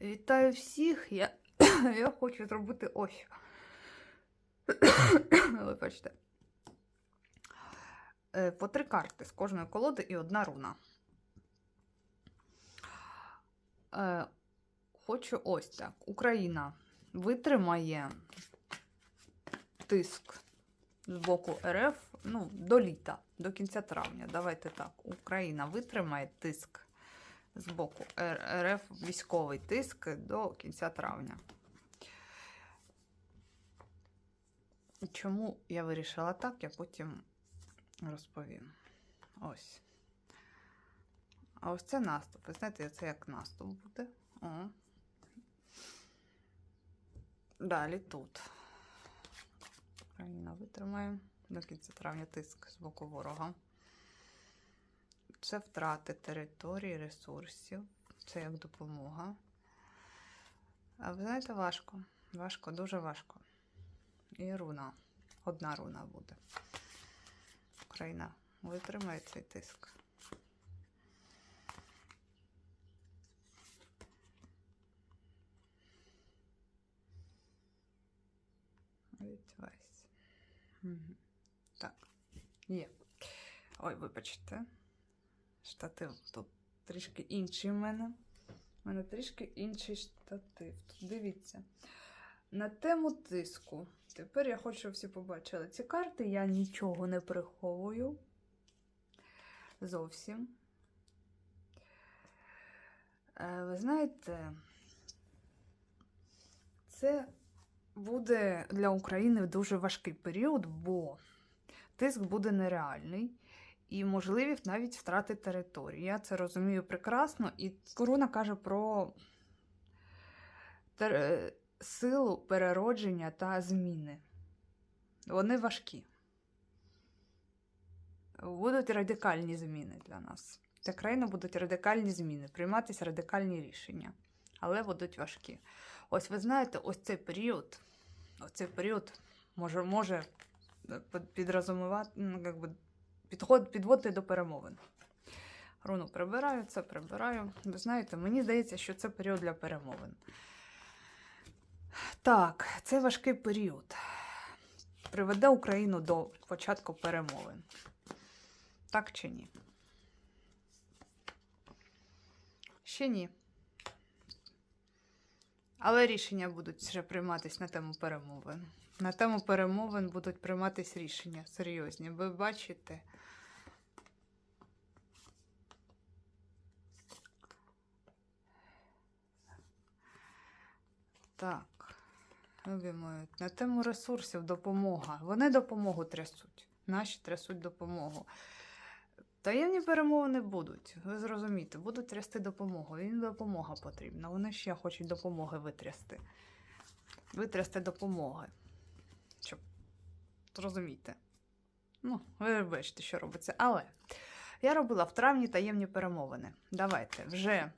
Вітаю всіх. Я, я хочу зробити ось. Вибачте. Е, По три карти з кожної колоди і одна руна. Е, Хочу ось так. Україна витримає тиск з боку РФ ну, до літа, до кінця травня. Давайте так. Україна витримає тиск з боку РФ військовий тиск до кінця травня. Чому я вирішила так, я потім розповім. Ось. А ось це наступ. Ви знаєте, це як наступ буде. О. Далі тут. Україна витримає до кінця травня тиск з боку ворога. Це втрати території, ресурсів. Це як допомога. А ви знаєте, важко. Важко, дуже важко. І руна. Одна руна буде. Україна витримає цей тиск. Відвесь. Так, є. Ой, вибачте. Штатив тут трішки інший в мене. У мене трішки інший штатив. Тут дивіться. На тему тиску. Тепер я хочу, щоб всі побачили ці карти. Я нічого не приховую. Зовсім. Е, Ви знаєте, це буде для України дуже важкий період, бо тиск буде нереальний і можливі навіть втрати території. Я це розумію прекрасно, і корона каже про тер- е, силу переродження та зміни. Вони важкі. Будуть радикальні зміни для нас. Для країни будуть радикальні зміни, прийматися радикальні рішення, але будуть важкі. Ось ви знаєте, ось цей період, ось цей період може, може е, під- ну, як би, підход, підводити до перемовин. Руну прибираю, це прибираю. Ви знаєте, мені здається, що це період для перемовин. Так, це важкий період. Приведе Україну до початку перемовин. Так чи ні? Ще ні. Але рішення будуть вже прийматися на тему перемовин. На тему перемовин будуть прийматися рішення серйозні. Ви бачите. Так. Любі на тему ресурсів допомога. Вони допомогу трясуть. Наші трясуть допомогу. Таємні перемовини будуть. Ви зрозумієте, будуть трясти допомогу. Їм допомога потрібна. Вони ще хочуть допомоги витрясти. Витрясти допомоги. Щоб зрозуміти. Ну, ви бачите, що робиться. Але я робила в травні таємні перемовини. Давайте вже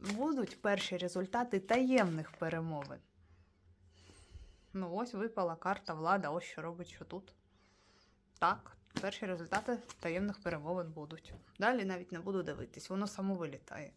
будуть перші результати таємних перемовин. Ну, ось випала карта влада, ось що робить, що тут. Так, перші результати таємних перемовин будуть. Далі навіть не буду дивитись, воно само вилітає.